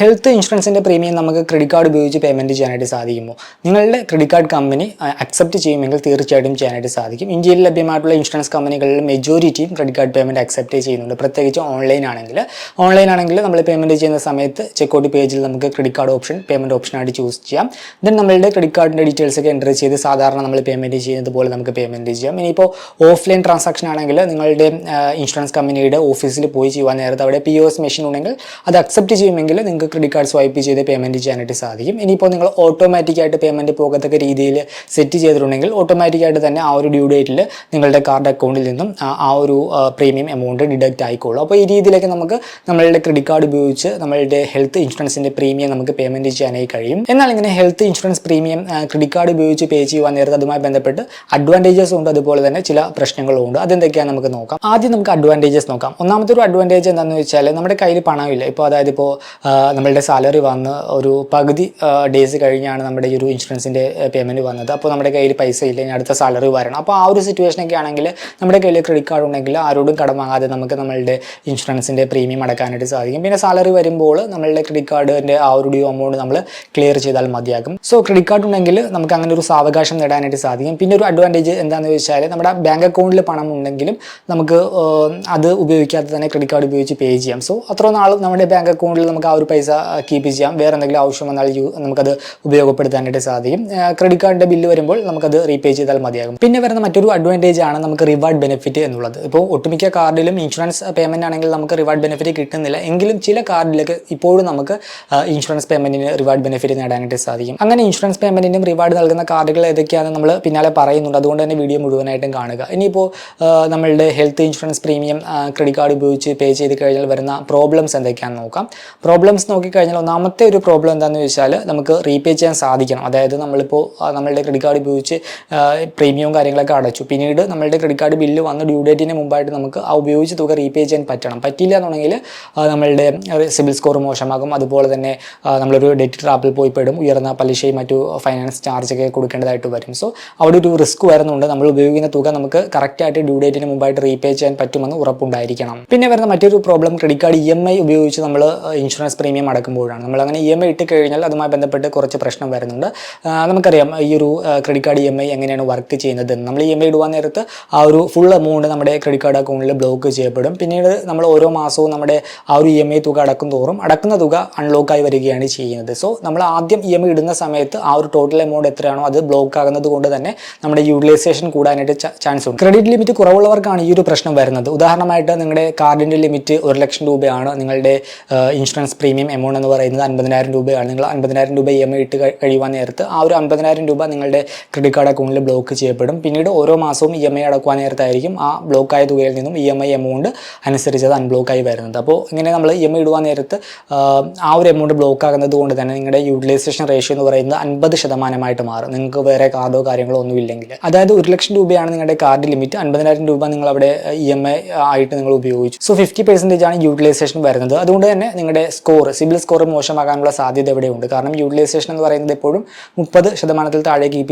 Health ഇൻഷുറൻസിന്റെ premium നമുക്ക് credit card ഉപയോഗിച്ച് പേയ്മെന്റ് ചെയ്യാനായിട്ട് സാധിക്കുമോ? നിങ്ങളുടെ ക്രെഡിറ്റ് കാർഡ് കമ്പനി അക്സെപ്റ്റ് ചെയ്യുമെങ്കിൽ തീർച്ചയായിട്ടും ചെയ്യാനായിട്ട് സാധിക്കും. ഇന്ത്യയിൽ ലഭ്യമായിട്ടുള്ള ഇൻഷുറൻസ് കമ്പനികളിൽ മെജോറിറ്റിയും ക്രെഡിറ്റ് കാർഡ് പേയ്മെന്റ് അക്സെപ്റ്റ് ചെയ്യുന്നുണ്ട്. പ്രത്യേകിച്ച് ഓൺലൈൻ ആണെങ്കിൽ. ഓൺലൈൻ ആണെങ്കിൽ നമ്മൾ പേയ്മെന്റ് ചെയ്യുന്ന സമയത്ത് ചെക്ക് ഔട്ട് പേജിൽ നമുക്ക് ക്രെഡിറ്റ് കാർഡ് ഓപ്ഷൻ പേയ്മെന്റ് ഓപ്ഷനായിട്ട് ചൂസ് ചെയ്യാം. ദെൻ നമ്മളുടെ ക്രെഡിറ്റ് കാർഡിന്റെ ഡീറ്റെയിൽസ് ഒക്കെ എന്റർ ചെയ്ത് സാധാരണ നമ്മൾ പേയ്മെന്റ് ചെയ്യുന്നത് പോലെ നമുക്ക് പേയ്മെന്റ് ചെയ്യാം. ഇനിയിപ്പോൾ ഓഫ്ലൈൻ ട്രാൻസാക്ഷൻ ആണെങ്കിൽ നിങ്ങളുടെ ഇൻഷുറൻസ് കമ്പനിയുടെ ഓഫീസിൽ പോയി ചെയ്യുവാൻ നേരത്തെ അവിടെ പി ഒ എസ് മെഷീൻ ഉണ്ടെങ്കിൽ അത് അക്സെപ്റ്റ് ചെയ്യുമെങ്കിൽ നിങ്ങൾക്ക് ക്രെഡിറ്റ് കാർഡ് സ്വൈപ്പ് ചെയ്ത് പേയ്മെന്റ് ചെയ്യാനായിട്ട് സാധിക്കും. ഇനിയിപ്പോൾ നിങ്ങൾ ഓട്ടോമാറ്റിക്കായിട്ട് പേയ്മെന്റ് പോകത്തക്ക രീതിയിൽ സെറ്റ് ചെയ്തിട്ടുണ്ടെങ്കിൽ ഓട്ടോമാറ്റിക്കായിട്ട് തന്നെ ആ ഒരു ഡ്യൂ ഡേറ്റിൽ നിങ്ങളുടെ കാർഡ് അക്കൗണ്ടിൽ നിന്നും ആ- ഒരു പ്രീമിയം എമൗണ്ട് ഡിഡക്റ്റ് ആയിക്കോളും. അപ്പോൾ ഈ രീതിയിലേക്ക് നമുക്ക് നമ്മളുടെ ക്രെഡിറ്റ് കാർഡ് ഉപയോഗിച്ച് നമ്മളുടെ ഹെൽത്ത് ഇൻഷുറൻസിന്റെ പ്രീമിയം നമുക്ക് പേയ്മെന്റ് ചെയ്യാനായി കഴിയും. എന്നാൽ ഇങ്ങനെ health insurance premium credit card ഉപയോഗിച്ച് പേ ചെയ്യുവാൻ നേരത്തെ അതുമായി ബന്ധപ്പെട്ട് അഡ്വാന്റേജസ് ഉണ്ട് അതുപോലെ തന്നെ ചില പ്രശ്നങ്ങളും ഉണ്ട്. അതെന്തൊക്കെയാണ് നമുക്ക് നോക്കാം. ആദ്യം നമുക്ക് അഡ്വാന്റേജസ് നോക്കാം. ഒന്നാമത്തെ ഒരു അഡ്വാന്റേജ് എന്താണെന്ന് വെച്ചാൽ നമ്മുടെ കയ്യിൽ പണമില്ല. ഇപ്പോൾ അതായത് ഇപ്പോൾ നമ്മളുടെ സാലറി വന്ന് ഒരു പകുതി ഡേയ്സ് കഴിഞ്ഞാണ് നമ്മുടെ ഈ ഒരു ഇൻഷുറൻസിന്റെ പേയ്മെന്റ് വന്നത്. അപ്പോൾ നമ്മുടെ കയ്യിൽ പൈസ ഇല്ല ഇനി അടുത്ത സാലറി വരണം. അപ്പോൾ ആ ഒരു സിറ്റുവേഷനൊക്കെ ആണെങ്കിൽ നമ്മുടെ കയ്യിൽ ക്രെഡിറ്റ് കാർഡ് ഉണ്ടെങ്കിൽ ആരോടും കടം വാങ്ങാതെ നമുക്ക് നമ്മളുടെ ഇൻഷുറൻസിന്റെ പ്രീമിയം അടക്കാനായിട്ട് സാധിക്കും. പിന്നെ സാലറി വരുമ്പോൾ നമ്മളുടെ ക്രെഡിറ്റ് കാർഡിന്റെ ആ ഒരു ഡ്യൂ എമൗണ്ട് നമ്മൾ ക്ലിയർ ചെയ്താൽ മതിയാകും. സോ ക്രെഡിറ്റ് കാർഡ് ഉണ്ടെങ്കിൽ നമുക്ക് അങ്ങനെ ഒരു സാവകാശം നേടാനായിട്ട് സാധിക്കും. പിന്നെ ഒരു അഡ്വാന്റേജ് എന്താണെന്ന് വെച്ചാൽ നമ്മുടെ ബാങ്ക് അക്കൗണ്ടിൽ പണം ഉണ്ടെങ്കിലും നമുക്ക് അത് ഉപയോഗിക്കാതെ തന്നെ ക്രെഡിറ്റ് കാർഡ് ഉപയോഗിച്ച് പേ ചെയ്യാം. സോ അത്ര നാൾ നമ്മുടെ ബാങ്ക് അക്കൗണ്ടിൽ നമുക്ക് ആ ഒരു പൈസ കീപ്പ് ചെയ്യാം. വേറെ എന്തെങ്കിലും ആവശ്യം വന്നാൽ യൂ നമുക്കത് ഉപയോഗപ്പെടുത്താനായിട്ട് സാധിക്കും. ക്രെഡിറ്റ് കാർഡിന്റെ ബില്ല് വരുമ്പോൾ നമുക്കത് റീപേ ചെയ്താൽ മതിയാകും. പിന്നെ വരുന്ന മറ്റൊരു അഡ്വാന്റേജ് ആണ് നമുക്ക് റിവാർഡ് ബെനിഫിറ്റ് എന്നുള്ളത്. ഇപ്പോൾ ഒട്ടുമിക്ക കാർഡിലും ഇൻഷുറൻസ് പേയ്മെന്റ് ആണെങ്കിൽ നമുക്ക് റിവാർഡ് ബെനിഫിറ്റ് കിട്ടുന്നില്ല. എങ്കിലും ചില കാർഡിലൊക്കെ ഇപ്പോഴും നമുക്ക് ഇൻഷുറൻസ് പേയ്മെന്റിന് റിവാർഡ് ബെനിഫിറ്റ് നേടാനായിട്ട് സാധിക്കും. അങ്ങനെ ഇൻഷുറൻസ് പേയ്മെന്റിനും റിവാർഡ് നൽകുന്ന കാർഡുകൾ ഏതൊക്കെയാണെന്ന് നമ്മൾ പിന്നാലെ പറയുന്നുണ്ട്. അതുകൊണ്ട് തന്നെ വീഡിയോ മുഴുവനായിട്ടും കാണുക. ഇനിയിപ്പോൾ നമ്മളുടെ health insurance premium credit card ഉപയോഗിച്ച് പേ ചെയ്ത് കഴിഞ്ഞാൽ വരുന്ന പ്രോബ്ലംസ് എന്തൊക്കെയാണെന്ന് നോക്കാം. പ്രോബ്ലംസ് നോക്കിക്കഴിഞ്ഞാൽ ഒന്നാമത്തെ ഒരു പ്രോബ്ലം എന്താണെന്ന് വെച്ചാൽ നമുക്ക് റീപേ ചെയ്യാൻ സാധിക്കണം. അതായത് നമ്മളിപ്പോൾ നമ്മളുടെ ക്രെഡിറ്റ് കാർഡ് ഉപയോഗിച്ച് പ്രീമിയവും കാര്യങ്ങളൊക്കെ അടച്ചു. പിന്നീട് നമ്മളുടെ ക്രെഡിറ്റ് കാർഡ് ബില്ല് വന്ന് ഡ്യൂ ഡേറ്റിന് മുമ്പായിട്ട് നമുക്ക് ആ ഉപയോഗിച്ച തുക റീപേ ചെയ്യാൻ പറ്റണം. പറ്റില്ല എന്നുണ്ടെങ്കിൽ നമ്മളുടെ സിബിൽ സ്കോർ മോശമാകും. അതുപോലെ തന്നെ നമ്മളൊരു ഡെറ്റ് ട്രാപ്പിൽ പോയി പെടും. ഉയർന്ന പലിശയും മറ്റു ഫൈനാൻസ് ചാർജ് ഒക്കെ കൊടുക്കേണ്ടതായിട്ട് വരും. സോ അവിടെ ഒരു റിസ്ക് വരുന്നുണ്ട്. നമ്മൾ ഉപയോഗിക്കുന്ന തുക നമുക്ക് കറക്റ്റായിട്ട് ഡ്യൂ ഡേറ്റിന് മുമ്പായിട്ട് റീപേ ചെയ്യാൻ പറ്റുമെന്ന് ഉറപ്പുണ്ടായിരിക്കണം. പിന്നെ വരുന്ന മറ്റൊരു problem credit card E M I ഉപയോഗിച്ച് നമ്മൾ ഇൻഷുറൻസ് പ്രീമിയം അടക്കുമ്പോഴാണ് നമ്മളങ്ങനെ ഇ എം ഐ ഇട്ട് കഴിഞ്ഞാൽ അതുമായി ബന്ധപ്പെട്ട് കുറച്ച് പ്രശ്നം വരുന്നുണ്ട്. നമുക്കറിയാം ഈ ഒരു credit card E M I എങ്ങനെയാണ് വർക്ക് ചെയ്യുന്നത് നമ്മൾ ഇ എം ഐ ഇടുവാൻ നേരത്ത് ആ ഒരു ഫുൾ എമൗണ്ട് നമ്മുടെ ക്രെഡിറ്റ് കാർഡ് അക്കൗണ്ടിൽ ബ്ലോക്ക് ചെയ്യപ്പെടും. പിന്നീട് നമ്മൾ ഓരോ മാസവും നമ്മുടെ ആ ഒരു ഇ എം ഐ തുക അടക്കും തോറും അടക്കുന്ന തുക അൺലോക്കായി വരികയാണ് ചെയ്യുന്നത്. സോ നമ്മൾ ആദ്യം ഇ എം ഐ ഇടുന്ന സമയത്ത് ആ ഒരു ടോട്ടൽ എമൗണ്ട് എത്രയാണോ അത് ബ്ലോക്ക് ആകുന്നത് കൊണ്ട് തന്നെ നമ്മുടെ യൂട്ടിലൈസേഷൻ കൂടാനായിട്ട് ചാൻസ് ഉണ്ട്. ക്രെഡിറ്റ് ലിമിറ്റ് കുറവുള്ളവർക്കാണ് ഈ ഒരു പ്രശ്നം വരുന്നത്. ഉദാഹരണമായിട്ട് നിങ്ങളുടെ കാർഡിന്റെ ലിമിറ്റ് ഒരു ലക്ഷം രൂപയാണ് നിങ്ങളുടെ ഇൻഷുറൻസ് പ്രീമിയം എമൗണ്ട് എന്ന് പറയുന്നത് അൻപതിനായിരം രൂപയാണ്. നിങ്ങൾ അൻപതിനായിരം രൂപ ഇ എം ഐ ഇട്ട് കഴിയുവാൻ നേരത്ത് ആ ഒരു അൻപതിനായിരം രൂപ നിങ്ങളുടെ ക്രെഡിറ്റ് കാർഡ് അക്കൗണ്ടിൽ ബ്ലോക്ക് ചെയ്യപ്പെടും. പിന്നീട് ഓരോ മാസവും ഇ എം ഐ അടക്കുവാൻ നേരത്തായിരിക്കും ആ ബ്ലോക്കായ തുകയിൽ നിന്നും ഇ എം ഐ എമൗണ്ട് അനുസരിച്ച് അത് അൺബ്ലോക്കായി വരുന്നത്. അപ്പോൾ ഇങ്ങനെ നമ്മൾ ഇ എം ഐ ഇടുവാൻ നേരത്ത് ആ, ആ ഒരു എമൗണ്ട് ബ്ലോക്ക് ആകുന്നത് കൊണ്ട് തന്നെ നിങ്ങളുടെ യൂട്ടിലൈസേഷൻ റേഷ്യോ എന്ന് പറയുന്നത് അൻപത് ശതമാനമായിട്ട് മാറും. നിങ്ങൾക്ക് വേറെ കാർഡോ കാര്യങ്ങളോ ഒന്നും ഇല്ലെങ്കിൽ. അതായത് ഒരു ലക്ഷം രൂപയാണ് നിങ്ങളുടെ കാർഡ് ലിമിറ്റ് അൻപതിനായിരം രൂപ നിങ്ങൾ അവിടെ ഇ എം ഐ ആയിട്ട് നിങ്ങൾ ഉപയോഗിച്ചു. സോ ഫിഫ്റ്റി പെർസെന്റേജ് ആണ് യൂട്ടിലൈസേഷൻ വരുന്നത്. അതുകൊണ്ട് തന്നെ നിങ്ങളുടെ സ്കോർ സിബിൽ സ്കോർ മോശമാകാനുള്ള സാധ്യത എവിടെയുണ്ട് കാരണം യൂട്ടിലൈസേഷൻ എന്ന് പറയുന്നത് എപ്പോഴും മുപ്പത് ശതമാനത്തിൽ താഴെ കീപ്പ്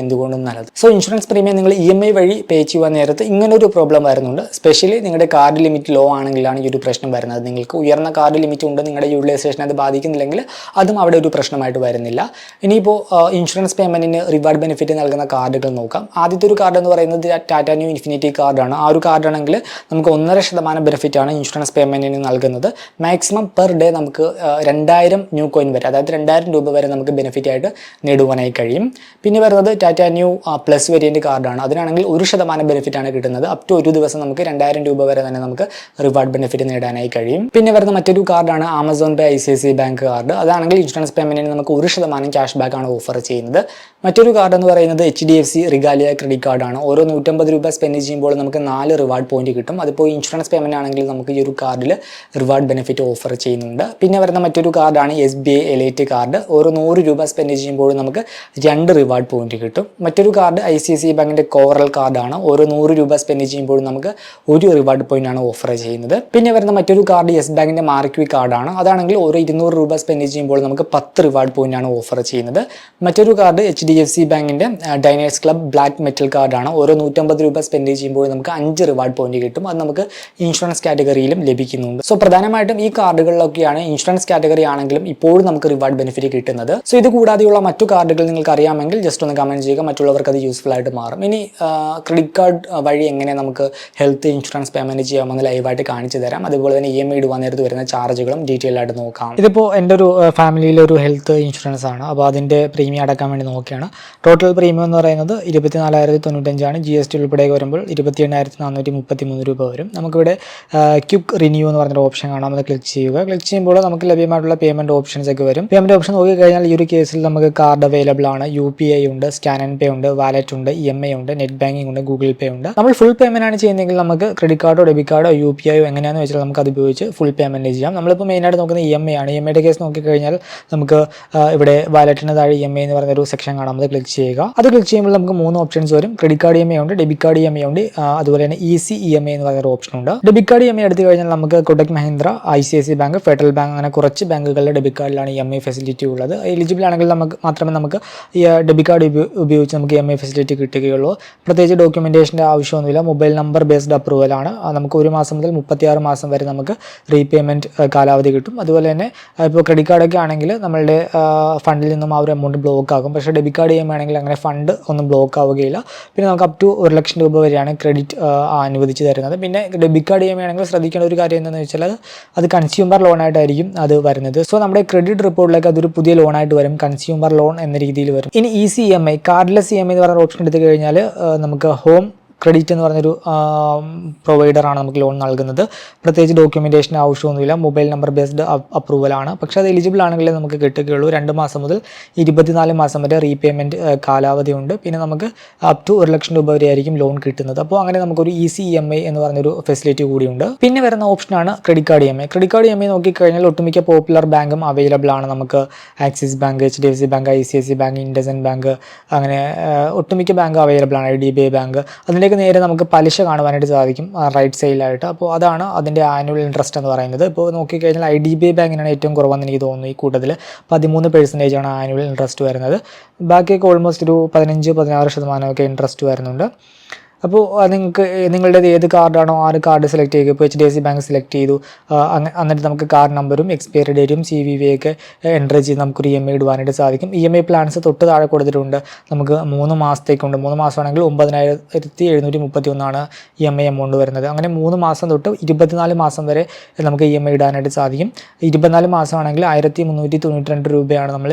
എന്തുകൊണ്ടും നല്ലത്. സോ ഇൻഷുറൻസ് പ്രീമിയം നിങ്ങൾ ഇ എം ഐ വഴി പേ ചെയ്യുവാൻ നേരത്ത് ഇങ്ങനെ ഒരു പ്രോബ്ലം വരുന്നുണ്ട്. സ്പെഷ്യലി നിങ്ങളുടെ കാർഡ് ലിമിറ്റ് ലോ ആണെങ്കിലാണ് ഈ ഒരു പ്രശ്നം വരുന്നത്. നിങ്ങൾക്ക് ഉയർന്ന കാർഡ് ലിമിറ്റ് ഉണ്ട് നിങ്ങളുടെ യൂട്ടിലൈസേഷൻ അത് ബാധിക്കുന്നില്ലെങ്കിൽ അതും അവിടെ ഒരു പ്രശ്നമായിട്ട് വരുന്നില്ല. ഇനിയിപ്പോൾ ഇൻഷുറൻസ് പേയ്മെന്റിന് റിവാർഡ് ബെനിഫിറ്റ് നൽകുന്ന കാർഡുകൾ നോക്കാം. ആദ്യത്തെ ഒരു കാർഡ് എന്ന് പറയുന്നത് ടാറ്റ ന്യൂ ഇൻഫിനിറ്റി കാർഡാണ് ആ ഒരു കാർഡാണെങ്കിൽ നമുക്ക് ഒന്നര ശതമാനം ബെനിഫിറ്റാണ് ഇൻഷുറൻസ് പേയ്മെന്റിന് നൽകുന്നത്. മാക്സിമം പെർ ഡേ നമുക്ക് രണ്ടായിരം ന്യൂ കോയിൻ വരെ അതായത് രണ്ടായിരം രൂപ വരെ നമുക്ക് ബെനിഫിറ്റ് ആയിട്ട് നേടുവാനായി കഴിയും. പിന്നെ വരുന്നത് ടാറ്റ ന്യൂ പ്ലസ് വേരിയന്റ് കാർഡാണ് അതിനാണെങ്കിൽ ഒരു ശതമാനം ബെനിഫിറ്റ് ആണ് കിട്ടുന്നത്. അപ് ടു ഒരു ദിവസം നമുക്ക് രണ്ടായിരം രൂപ വരെ തന്നെ നമുക്ക് റിവാർഡ് ബെനിഫിറ്റ് നേടാനായി കഴിയും. പിന്നെ വരുന്ന മറ്റൊരു കാർഡാണ് Amazon pay I C C bank card അതാണെങ്കിൽ ഇൻഷുറൻസ് പേയ്മെന്റിന് നമുക്ക് ഒരു ശതമാനം ക്യാഷ് ബാക്ക് ആണ് ഓഫർ ചെയ്യുന്നത്. മറ്റൊരു കാർഡ് എന്ന് പറയുന്നത് H D F C Regalia credit കാർഡാണ് ഓരോ നൂറ്റമ്പത് രൂപ സ്പെൻഡ് ചെയ്യുമ്പോൾ നമുക്ക് നാല് റിവാർഡ് പോയിന്റ് കിട്ടും. അതിപ്പോൾ ഇൻഷുറൻസ് പേയ്മെന്റ് ആണെങ്കിൽ നമുക്ക് ഈ ഒരു കാർഡിൽ റിവാർഡ് ബെനിഫിറ്റ് ഓഫർ ചെയ്യുന്നുണ്ട്. പിന്നെ വരുന്ന മറ്റൊരു കാർഡാണ് S B I elite card ഓരോ നൂറ് രൂപ സ്പെൻഡ് ചെയ്യുമ്പോൾ നമുക്ക് രണ്ട് റിവാർഡ് പോയിന്റ് കിട്ടും. മറ്റൊരു കാർഡ് ഐ സി സി ബാങ്കിന്റെ കോറൽ കാർഡാണ് ഓരോ നൂറ് രൂപ സ്പെൻഡ് ചെയ്യുമ്പോൾ നമുക്ക് ഒരു റിവാർഡ് പോയിന്റ് ആണ് ഓഫർ ചെയ്യുന്നത്. പിന്നെ വരുന്ന മറ്റൊരു കാർഡ് യെസ് ബാങ്കിന്റെ മാർക്വി കാർഡാണ് അതാണെങ്കിൽ ഓരോ ഇരുന്നൂറ് രൂപ സ്പെൻഡ് ചെയ്യുമ്പോൾ നമുക്ക് പത്ത് റിവാർഡ് പോയിന്റ് ആണ് ഓഫർ ചെയ്യുന്നത്. മറ്റൊരു card H D F C ബാങ്കിന്റെ ഡൈനേഴ്സ് ക്ലബ് ബ്ലാക്ക് മെറ്റൽ കാർഡാണ് ഓരോ നൂറ്റമ്പത് രൂപ സ്പെൻഡ് ചെയ്യുമ്പോൾ നമുക്ക് അഞ്ച് റിവാർഡ് പോയിന്റ് കിട്ടും. അത് നമുക്ക് ഇൻഷുറൻസ് കാറ്റഗറിയിലും ലഭിക്കുന്നുണ്ട്. സോ പ്രധാനമായിട്ടും ഈ കാർഡുകളിലൊക്കെയാണ് ഇൻഷുറൻസ് ഇൻഷുറൻസ് കാറ്റഗറി ആണെങ്കിലും ഇപ്പോഴും നമുക്ക് റിവാർഡ് ബെനിഫിറ്റ് കിട്ടുന്നത്. സോ ഇത് കൂടാതെയുള്ള മറ്റു കാർഡുകൾ നിങ്ങൾക്ക് അറിയാമെങ്കിൽ ജസ്റ്റ് ഒന്ന് കമന്റ് ചെയ്യുക. മറ്റുള്ളവർക്ക് അത് യൂസ്ഫുൾ ആയിട്ട് മാറും. ഇനി ക്രെഡിറ്റ് കാർഡ് വഴി എങ്ങനെ നമുക്ക് ഹെൽത്ത് ഇൻഷുറൻസ് പേയ്മെന്റ് ചെയ്യാമെന്ന് ലൈവായിട്ട് കാണിച്ചു തരാം. അതുപോലെ തന്നെ ഇ എം ഐ ഇടുവാൻ നേരത്ത് വരുന്ന ചാർജുകളും ഡീറ്റെയിൽ ആയിട്ട് നോക്കാം. ഇതിപ്പോൾ എന്റെ ഒരു ഫാമിലിയിലെ ഒരു ഹെൽത്ത് ഇൻഷുറൻസ് ആണ്. അപ്പോൾ അതിന്റെ പ്രീമിയം അടക്കാൻ വേണ്ടി നോക്കുകയാണ് ടോട്ടൽ പ്രീമിയം എന്ന് പറയുന്നത് ഇരുപത്തിനാലായിരത്തി തൊണ്ണൂറ്റഞ്ചാണ് ജി എസ് ടി ഉൾപ്പെടെ വരുമ്പോൾ ഇരുപത്തി എണ്ണായിരത്തി നാനൂറ്റി മുപ്പത്തി മൂന്ന് രൂപ വരും. നമുക്കിവിടെ ക്യുക്ക് റിന്യൂ എന്ന് പറഞ്ഞൊരു ഓപ്ഷൻ കാണാം. അത് ക്ലിക്ക് ചെയ്യുക. ക്ലിക്ക് ചെയ്യുമ്പോൾ നമുക്ക് ലഭ്യമായിട്ടുള്ള പേയ്മെന്റ് ഓപ്ഷൻസ് ഒക്കെ വരും. പേയ്മെന്റ് ഓപ്ഷൻ നോക്കി കഴിഞ്ഞാൽ ഈ ഒരു കേസിൽ നമുക്ക് കാർഡ് അവൈലബിൾ ആണ്. യു പി ഐ ഉണ്ട് സ്കാൻ ആൻഡ് പേ ഉണ്ട് വാലറ്റ് ഉണ്ട് ഇ എം ഐ ഉണ്ട് നെറ്റ് ബാങ്കിങ് ഉണ്ട് ഗൂഗിൾ പേ ഉണ്ട്. നമ്മൾ ഫുൾ പേയ്മെന്റ് ആണ് ചെയ്യുന്നതെങ്കിൽ നമുക്ക് ക്രെഡിറ്റ് കാർഡോ ഡെബിറ്റ് കാർഡോ യു പി ഐയോ എങ്ങനെയാണെന്ന് വെച്ചാൽ നമുക്ക് അത് ഉപയോഗിച്ച് ഫുൾ പേയ്മെന്റ് ചെയ്യാം. നമ്മളിപ്പോൾ മെയിനായിട്ട് നോക്കുന്നത് ഇ എം ഐ ആണ്. ഇ എം ഐയുടെ കേസ് നോക്കിക്കഴിഞ്ഞാൽ നമുക്ക് ഇവിടെ വാലറ്റിന് താഴെ ഇ എം ഐ എന്ന് പറഞ്ഞ ഒരു സെക്ഷൻ കാണാം. അത് ക്ലിക്ക് ചെയ്യുക. അത് ക്ലിക്ക് ചെയ്യുമ്പോൾ നമുക്ക് മൂന്ന് ഓപ്ഷൻസ് വരും. Credit card E M I ഉണ്ട് debit card E M I ഉണ്ട് അതുപോലെ തന്നെ ഈസി ഇ എം ഐ എന്ന് പറയുന്ന ഒരു ഓപ്ഷൻ ഉണ്ട്. Debit card E M I എടുത്തു കഴിഞ്ഞാൽ നമുക്ക് Kotak Mahindra I C I C bank federal bank അങ്ങനെ കുറച്ച് ബാങ്കുകളുടെ ഡെബിറ്റ് കാർഡിലാണ് ഇ എം ഐ ഫെസിലിറ്റി ഉള്ളത്. എലിജിബിൾ ആണെങ്കിൽ നമുക്ക് മാത്രമേ നമുക്ക് ഈ ഡെബിറ്റ് കാർഡ് ഉപയോഗിച്ച് നമുക്ക് എം ഐ ഫെസിലിറ്റി കിട്ടുകയുള്ളൂ. പ്രത്യേകിച്ച് ഡോക്യുമെന്റേഷന്റെ ആവശ്യമൊന്നുമില്ല. മൊബൈൽ നമ്പർ ബേസ്ഡ് അപ്രൂവലാണ് നമുക്ക് ഒരു മാസം മുതൽ മുപ്പത്തിയാറ് മാസം വരെ നമുക്ക് റീപേയ്മെന്റ് കാലാവധി കിട്ടും. അതുപോലെ തന്നെ ഇപ്പോൾ ക്രെഡിറ്റ് കാർഡൊക്കെ ആണെങ്കിൽ നമ്മളുടെ ഫണ്ടിൽ നിന്നും ആ ഒരു എമൗണ്ട് ബ്ലോക്ക് ആകും. പക്ഷേ ഡെബിറ്റ് കാർഡ് ചെയ്യുകയാണെങ്കിൽ അങ്ങനെ ഫണ്ട് ഒന്നും ബ്ലോക്ക് ആവുകയില്ല. പിന്നെ നമുക്ക് അപ് ടു ഒരു ലക്ഷം രൂപ വരെയാണ് ക്രെഡിറ്റ് അനുവദിച്ച് തരുന്നത്. പിന്നെ ഡെബിറ്റ് കാർഡ് ചെയ്യുകയാണെങ്കിൽ ശ്രദ്ധിക്കേണ്ട ഒരു കാര്യം എന്താണെന്ന് വെച്ചാൽ അത് കൺസ്യൂമർ ലോണായിട്ടായിരിക്കും അത് വരുന്നത്. സോ നമ്മുടെ ക്രെഡിറ്റ് റിപ്പോർട്ടിലേക്ക് അതൊരു പുതിയ ലോണായിട്ട് വരും. കൺസ്യൂമർ ലോൺ എന്ന രീതിയിൽ വരും. ഇനി E C M I cardless E M I എന്ന് പറഞ്ഞ ഓപ്ഷൻ എടുത്തു കഴിഞ്ഞാൽ നമുക്ക് ഹോം ക്രെഡിറ്റ് എന്ന് പറഞ്ഞൊരു പ്രൊവൈഡറാണ് നമുക്ക് ലോൺ നൽകുന്നത്. പ്രത്യേകിച്ച് ഡോക്യുമെന്റേഷൻ ആവശ്യമൊന്നുമില്ല. മൊബൈൽ നമ്പർ ബേസ്ഡ് അപ്രൂവൽ ആണ്. പക്ഷേ അത് എലിജിബിൾ ആണെങ്കിലേ നമുക്ക് കിട്ടുകയുള്ളൂ. രണ്ട് മാസം മുതൽ ഇരുപത്തിനാല് മാസം വരെ റീപേയ്മെന്റ് കാലാവധി ഉണ്ട്. പിന്നെ നമുക്ക് അപ് ടു ഒരു ലക്ഷം രൂപ വരെ ആയിരിക്കും ലോൺ കിട്ടുന്നത്. അപ്പോൾ അങ്ങനെ നമുക്കൊരു ഇ എം ഐ എന്ന് പറഞ്ഞൊരു ഫെസിലിറ്റി കൂടിയുണ്ട്. പിന്നെ വരുന്ന ഓപ്ഷനാണ് credit card E M I credit card E M I നോക്കിക്കഴിഞ്ഞാൽ ഒട്ടുമിക്ക പോപ്പുലർ ബാങ്കും അവൈലബിൾ ആണ്. നമുക്ക് Axis bank H D F C bank I C I C bank IndusInd bank അങ്ങനെ ഒട്ടുമിക്ക ബാങ്ക് അവൈലബിൾ ആണ്. I D B I bank അതിലേക്ക് നേരെ നമുക്ക് പലിശ കാണുവാനായിട്ട് സാധിക്കും റൈറ്റ് സൈഡിലായിട്ട് അപ്പോൾ അതാണ് അതിന്റെ ആനുവൽ ഇൻട്രസ്റ്റ് എന്ന് പറയുന്നത്. ഇപ്പോൾ നോക്കിക്കഴിഞ്ഞാൽ ഐ ഡി ബി ഐ ബാങ്കിനാണ് ഏറ്റവും കുറവെന്ന് എനിക്ക് തോന്നുന്നു ഈ കൂട്ടത്തിൽ. പതിമൂന്ന് പെർസെന്റേജ് ആണ് ആനുവൽ ഇൻട്രസ്റ്റ് വരുന്നത്. ബാക്കിയൊക്കെ ഓൾമോസ്റ്റ് ഒരു പതിനഞ്ച് പതിനാറ് ശതമാനമൊക്കെ ഇൻട്രസ്റ്റ് വരുന്നുണ്ട്. അപ്പോൾ നിങ്ങൾക്ക് നിങ്ങളുടേത് ഏത് കാർഡാണോ ആ ഒരു കാർഡ് സെലക്ട് ചെയ്യുക. ഇപ്പോൾ H D F C bank select ചെയ്തു. എന്നിട്ട് നമുക്ക് കാർഡ് നമ്പറും എക്സ്പയറി ഡേറ്റും സി വി വി ഒക്കെ എന്റർ ചെയ്ത് നമുക്കൊരു ഇ എം ഐ ഇടുവാനായിട്ട് സാധിക്കും. ഇ എം ഐ പ്ലാൻസ് തൊട്ട് താഴെ കൊടുത്തിട്ടുണ്ട്. നമുക്ക് മൂന്ന് മാസത്തേക്കുണ്ട്. മൂന്ന് മാസമാണെങ്കിൽ ഒമ്പതിനായിരത്തി എഴുന്നൂറ്റി മുപ്പത്തി ഒന്നാണ് ഇ എം ഐ എമൗണ്ട് വരുന്നത്. അങ്ങനെ മൂന്ന് മാസം തൊട്ട് ഇരുപത്തിനാല് മാസം വരെ നമുക്ക് ഇ എം ഐ ഇടാനായിട്ട് സാധിക്കും. ഇരുപത്തിനാല് മാസമാണെങ്കിൽ ആയിരത്തി മുന്നൂറ്റി തൊണ്ണൂറ്റി രണ്ട് രൂപയാണ് നമ്മൾ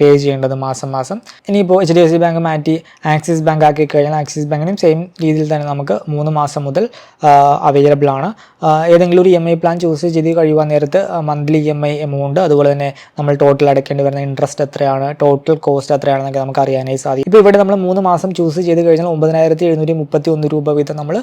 പേ ചെയ്യേണ്ടത് മാസം മാസം. ഇനിയിപ്പോൾ H D F C bank മാറ്റി ആക്സിസ് ബാങ്ക് ആക്കി കഴിഞ്ഞാൽ ആക്സിസ് ബാങ്കിനും സെയിം രീതിയിൽ തന്നെ നമുക്ക് മൂന്ന് മാസം മുതൽ അവൈലബിൾ ആണ്. ഏതെങ്കിലും ഒരു E M I plan choose ചെയ്ത് കഴിയുവാൻ നേരത്ത് monthly E M I amount അതുപോലെ തന്നെ നമ്മൾ ടോട്ടൽ അടയ്ക്കേണ്ടി വരുന്ന ഇൻട്രസ്റ്റ് എത്രയാണ് ടോട്ടൽ കോസ്റ്റ് എത്രയാണെന്നൊക്കെ നമുക്ക് അറിയാനായി സാധിക്കും. ഇപ്പോൾ ഇവിടെ നമ്മൾ മൂന്ന് മാസം ചൂസ് ചെയ്ത് കഴിഞ്ഞാൽ ഒമ്പതിനായിരത്തി എഴുന്നൂറ്റി മുപ്പത്തി ഒന്ന് രൂപ വീതം നമ്മൾ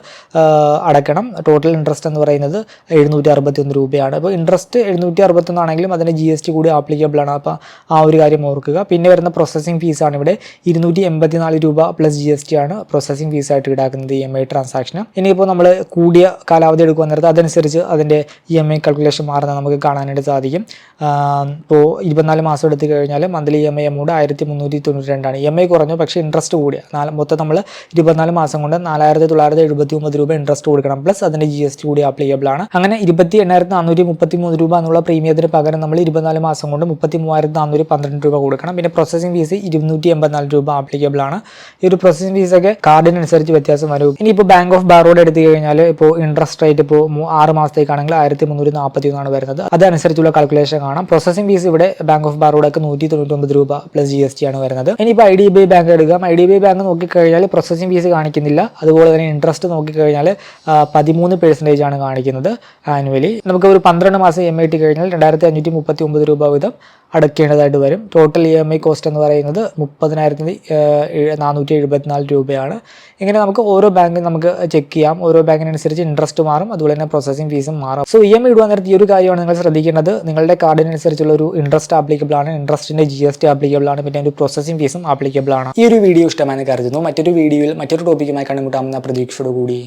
അടയ്ക്കണം. ടോട്ടൽ ഇൻട്രസ്റ്റ് എന്ന് പറയുന്നത് എഴുന്നൂറ്റി അറുപത്തി ഒന്ന് രൂപയാണ്. അപ്പോൾ ഇൻട്രസ്റ്റ് എഴുന്നൂറ്റി അറുപത്തൊന്ന് ആണെങ്കിലും അതിന് ജി എസ് ടി കൂടി ആപ്ലിക്കബിൾ ആണ്. അപ്പോൾ ആ ഒരു കാര്യം ഓർക്കുക. പിന്നെ വരുന്ന പ്രോസസ്സിംഗ് ഫീസാണ് ഇവിടെ ഇരുന്നൂറ്റി എൺപത്തി നാല് രൂപ പ്ലസ് ജി എസ് ടി ആണ് പ്രോസസ്സിംഗ് ഫീസായിട്ട് ഈടാക്കുന്നത് ഇ എം ഐ ട്രാൻസാക്ഷന് ഇനിയിപ്പോൾ നമ്മൾ കൂടിയ കാലാവധി എടുക്കുക നേരത്തെ അതനുസരിച്ച് അതിന്റെ ഇ എം ഐ കാൽക്കുലേഷൻ മാറുന്നത് നമുക്ക് കാണാനായിട്ട് സാധിക്കും. ഇപ്പോൾ ഇരുപത്തിനാല് മാസം എടുത്തു കഴിഞ്ഞാൽ monthly E M I amount ആയിരത്തി മുന്നൂറ്റി തൊണ്ണൂറ്റി രണ്ടാണ് ഇ എം ഐ കുറഞ്ഞു പക്ഷേ ഇൻട്രസ്റ്റ് കൂടിയ. നാല് മൊത്തം നമ്മൾ ഇരുപത്തിനാല് മാസം കൊണ്ട് നാലായിരത്തി തൊള്ളായിരത്തി എഴുപത്തി ഒമ്പത് രൂപ ഇൻട്രസ്റ്റ് കൊടുക്കണം. പ്ലസ് അതിന്റെ ജി എസ് ടി കൂടി ആപ്ലിക്കബിൾ ആണ്. അങ്ങനെ ഇരുപത്തി എണ്ണായിരത്തി നാനൂറ്റി മുപ്പത്തി മൂന്ന് രൂപ എന്നുള്ള പ്രീമിയത്തിന് പകരം നമ്മൾ ഇരുപത്തിനാല് മാസം കൊണ്ട് മുപ്പത്തി മൂവായിരത്തി നാനൂറ്റി പന്ത്രണ്ട് രൂപ കൊടുക്കണം. പിന്നെ പ്രോസസ്സിംഗ് ഫീസ് ഇരുന്നൂറ്റി എൺപത്തിനാല് രൂപ ആപ്ലിക്കബിൾ ആണ്. ഈ ഒരു പ്രോസസ്സിംഗ് ഫീസൊക്കെ കാർഡിനനുസരിച്ച് വ്യത്യാസം വരും. ഇനി ഇനിയിപ്പോൾ ബാങ്ക് ഓഫ് ബാറോഡ് എടുത്തു കഴിഞ്ഞാൽ ഇപ്പോൾ ഇൻട്രസ്റ്റ് റേറ്റ് ഇപ്പോൾ ആറ് മാസത്തേക്കാണെങ്കിൽ ആയിരത്തി മുന്നൂറ്റി നാൽപ്പത്തി ഒന്നാണ് വരുന്നത്. അതനുസരിച്ചുള്ള കാൽക്കുലേഷൻ കാണാം. പ്രോസസ്സിംഗ് ഫീസ് ഇവിടെ ബാങ്ക് ഓഫ് ബറോഡൊക്കെ നൂറ്റി തൊണ്ണൂറ്റൊമ്പത് രൂപ പ്ലസ് ജി എസ് ടി ആണ് വരുന്നത്. ഇനിയിപ്പോൾ I D B I bank എടുക്കാം I D B I bank നോക്കിക്കഴിഞ്ഞാൽ പ്രോസസ്സിംഗ് ഫീസ് കാണിക്കുന്നില്ല. അതുപോലെ തന്നെ ഇൻട്രസ്റ്റ് നോക്കിക്കഴിഞ്ഞാൽ കഴിഞ്ഞാൽ പതിമൂന്ന് പെർസെന്റേജ് ആണ് കാണിക്കുന്നത് ആനുവലി നമുക്ക് ഒരു പന്ത്രണ്ട് മാസം എം ഐ ടി കഴിഞ്ഞാൽ രണ്ടായിരത്തി അഞ്ഞൂറ്റി മുപ്പത്തി ഒമ്പത് രൂപ വീതം അടയ്ക്കേണ്ടതായിട്ട് വരും. Total E M I cost എന്ന് പറയുന്നത് മുപ്പതിനായിരത്തി നാനൂറ്റി എഴുപത്തിനാല് രൂപയാണ്. ഇങ്ങനെ നമുക്ക് ഓരോ ബാങ്കിൽ നമുക്ക് ചെക്ക് ചെയ്യാം. ഓരോ ബാങ്കിനനുസരിച്ച് ഇൻട്രസ്റ്റ് മാറും. അതുപോലെ തന്നെ പ്രോസസ്സിംഗ് ഫീസും മാറും. സോ ഇ എം ഐ ഇടുവാൻ നേരത്തെ ഈ ഒരു കാര്യമാണ് നിങ്ങൾ ശ്രദ്ധിക്കേണ്ടത്. നിങ്ങളുടെ കാർഡിനനുസരിച്ചുള്ള ഒരു ഇൻട്രസ്റ്റ് ആപ്ലിക്കബിൾ ആണ്. ഇൻട്രസ്റ്റിന്റെ ജി എസ് ടി ആപ്ലിക്കബിൾ ആണ്. പിന്നെ ഒരു പ്രോസസ്സിംഗ് ഫീസും ആപ്ലിക്കബിൾ ആണ്. ഈ ഒരു വീഡിയോ ഇഷ്ടമായെന്ന് കരുതുന്നു. മറ്റൊരു വീഡിയോയിൽ മറ്റൊരു ടോപ്പിക്കുമായി കണ്ടുമുട്ടാമെന്ന പ്രതീക്ഷയോടുകൂടി.